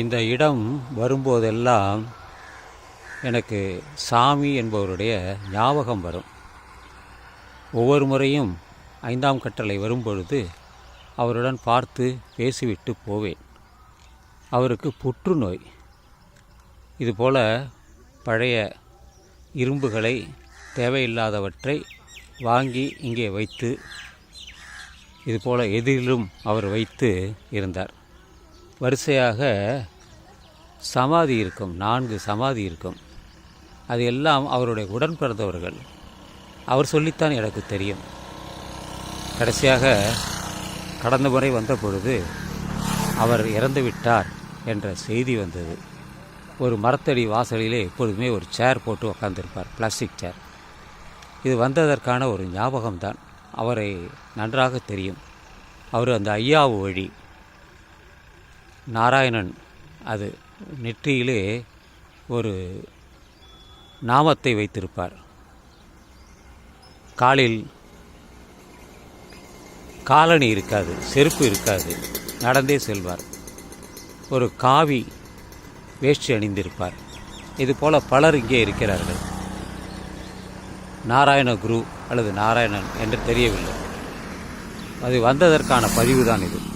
இந்த இடம் வரும்போதெல்லாம் எனக்கு சாமி என்பவருடைய ஞாபகம் வரும். ஒவ்வொரு முறையும் ஐந்தாம் கட்டளை வரும்பொழுது அவருடன் பார்த்து பேசிவிட்டு போவேன். அவருக்கு புற்றுநோய். இதுபோல் பழைய இரும்புகளை தேவையில்லாதவற்றை வாங்கி இங்கே வைத்து இதுபோல எதிரிலும் அவர் வைத்து இருந்தார். வரிசையாக சமாதி இருக்கும் நான்கு சமாதி இருக்கும். அது எல்லாம் அவருடைய உடன் பிறந்தவர்கள். அவர் சொல்லித்தான் எனக்கு தெரியும். கடைசியாக கடந்த முறை வந்த பொழுது அவர் இறந்து விட்டார் என்ற செய்தி வந்தது. ஒரு மரத்தடி வாசலிலே எப்பொழுதுமே ஒரு சேர் போட்டு உக்காந்துருப்பார் பிளாஸ்டிக் சேர் இது வந்ததற்கான ஒரு ஞாபகம்தான். அவரை நன்றாக தெரியும். அவர் அந்த ஐயாவு வழி நாராயணன் அது நெற்றியிலே ஒரு நாமத்தை வைத்திருப்பார். காலில் காலணி இருக்காது செருப்பு இருக்காது நடந்தே செல்வார். ஒரு காவி வேஷ்டி அணிந்திருப்பார். இதுபோல் பலர் இங்கே இருக்கிறார்கள். நாராயண குரு அல்லது நாராயணன் என்று தெரியவில்லை. அது வந்ததற்கான பதிவு தான் இது.